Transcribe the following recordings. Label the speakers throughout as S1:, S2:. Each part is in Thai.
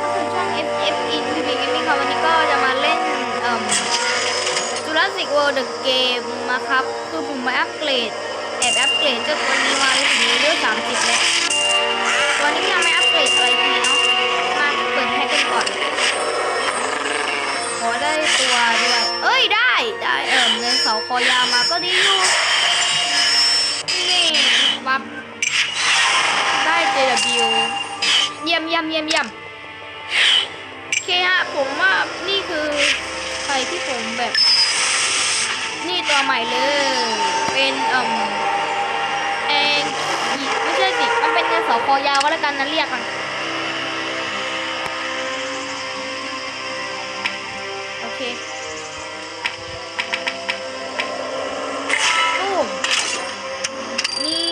S1: เข้าช่อง FF in the b e g i n n ครับวันนี้ก็จะมาเล่นเอ่อ Jurassic World The Game มาครับ คือผมมาอัปเกรดแอบอัปเกรดเจ้าตัวนี้มาถึงเลเวล30แล้วตัวนี้ยังไม่อัปเกรดอะไรทีเนาะมาเปิดแพ็กกันก่อนขอได้ตัวด้วยเอ้ยได้ได้เอ่อเงินเสาคอยามาก็ดีอยู่นี่วับได้ JW เยี่ยมเยี่ยมเยี่ยมเยี่ยม เคฮะผมว่านี่คือไฟที่ผมแบบ นี่ตัวใหม่เลย เป็นเอ่มแองไม่ใช่สิ มันเป็นเงินสอคอยาวก็แล้วกันนะเรียกมันโอเคตู้มนี่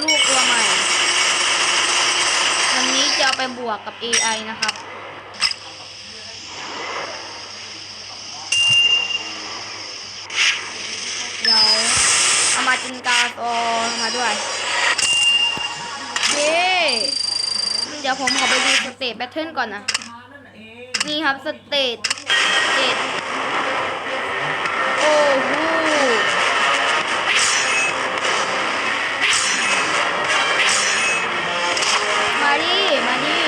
S1: ลูกตัวใหม่ วันนี้จะเอาไปบวกกับ AI นะครับ จินกาโซมาด้วยเย้เดี๋ยวผมขอไปดูสเตตแบทเทิลก่อนนะ นี่ครับสเตตสเตตโอ้โหมาดิ มาดิ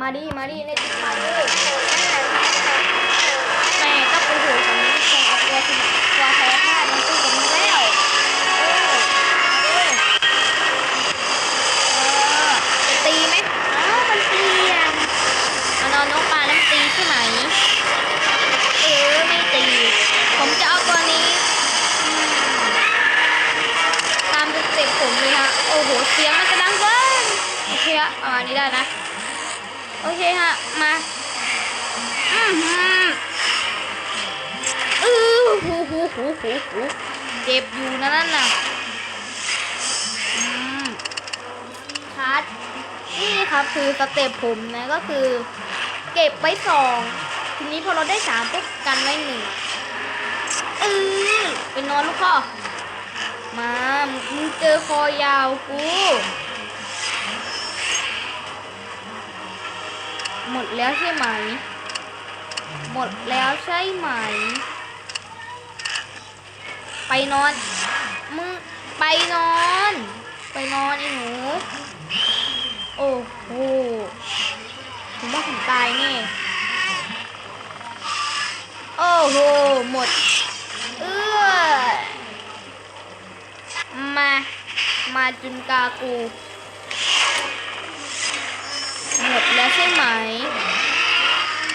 S2: มา
S1: ดิ มาดิเนติ๊กมาดิ อันี้ได้นะ โอเคฮะ มาอืออือหูหูหูหูหูเจ็บอยู่นะนั่นน่ะคัดนี่ครับคือสเต็ปผมนะก็คือ เก็บไปสองทีนี้พอเราได้สามปุ๊บกันไว้หนึ่งอือไปนอนลูกพ่อมา มึงเจอคอยาวกู หมดแล้วใช่ไหม หมดแล้วใช่ไหม ไปนอน มึงไปนอน ไปนอนไอ้หนู โอ้โหผมว่าผมตายแน่โอ้โห หมด เอือมา มาจุนกากู หมดแล้วใช่ไหม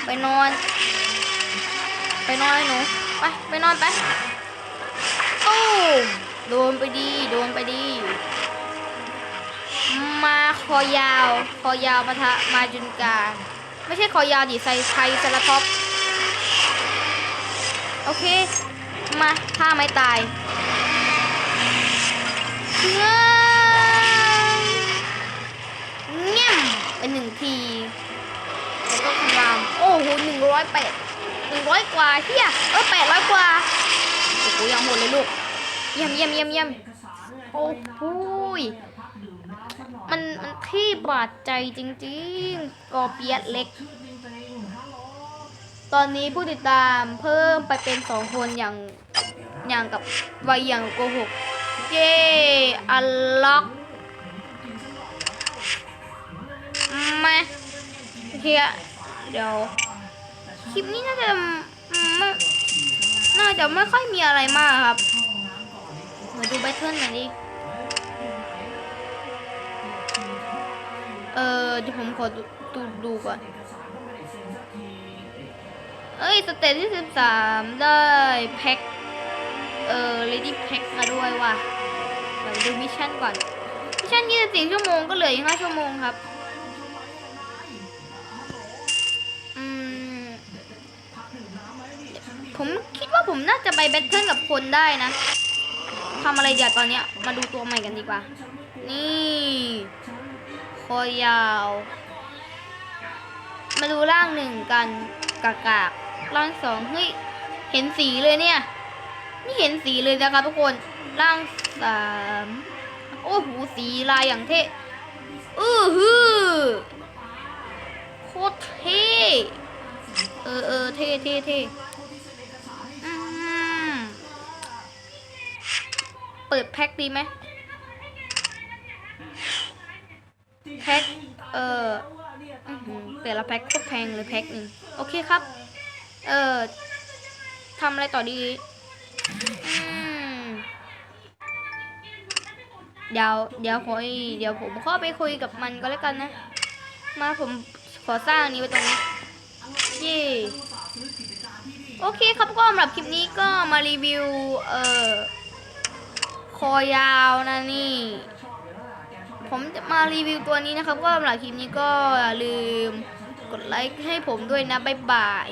S1: ไปนอน ไปนอนหนู ไป ไปนอนไปโอ้โดนไปดี โดนไปดี มาคอยาว คอยาวปะทะมาจุนกลางไม่ใช่คอยาวดิใส่ไทยซลาท็อปโอเค มาฆ่าไม่ตายเงื อยแปดหนึ่งร้อยกว่าเฮียเออแปดร้อยกว่าโอ้โหยังหมดเลยลูกเยี่ยมเยี่ยมเยี่ยมเยี่ยมโอ้โหมันมันที่บาดใจจริงๆกอเปียดเล็ก ตอนนี้ผู้ติดตามเพิ่มไปเป็นสองคนอย่างอย่างกับวัยอย่างโกหกเย่อัลล็อกมาเฮียเดี๋ยว คลิปนี้น่าจะน่าจะไม่ค่อยมีอะไรมากครับมาดูแบทเทิลหน่อยดิเออจะผมขอดูดูก่อน เอ้ย สเตจที่สิบสามได้แพ็ค เอ่อเลดี้แพ็คมาด้วยว่ะ เดี๋ยวดูมิชชั่นก่อน มิชชั่นยี่สิบสี่ชั่วโมงก็เหลืออีกห้าชั่วโมงครับ ผมคิดว่าผมน่าจะไปแบทเทิลกับคนได้นะทำอะไรเดี๋ยวตอนนี้มาดูตัวใหม่กันดีกว่า นี่คอยาว มาดูร่างหนึ่งกันกากากร่างสองเฮ้ย เห็นสีเลยเนี่ย นี่เห็นสีเลยนะคะทุกคน ร่างสามโอ้โหสีลายอย่างเท่อือฮือโคตรเท่ เออเออเท่เท่เท่ ปิดแพ็คดีไหมแพ็คเอออื้อหือแต่ละแพ็คโคตรแพงเลยแพ็คหนึ่งโอเคครับ เออทำอะไรต่อดีอืมเดี๋ยวเดี๋ยวขอเดี๋ยวผมเข้าไปคุยกับมันก็แล้วกันนะ มาผมขอสร้างนี้ไว้ตรงนี้เย่โอเคครับก็สำหรับคลิปนี้ก็มารีวิว เอ่อ อยาวนะนี่ ผมจะมารีวิวตัวนี้นะครับ ก็สำหรับคลิปนี้ก็อย่าลืมกดไลค์ให้ผมด้วยนะ บ๊ายบาย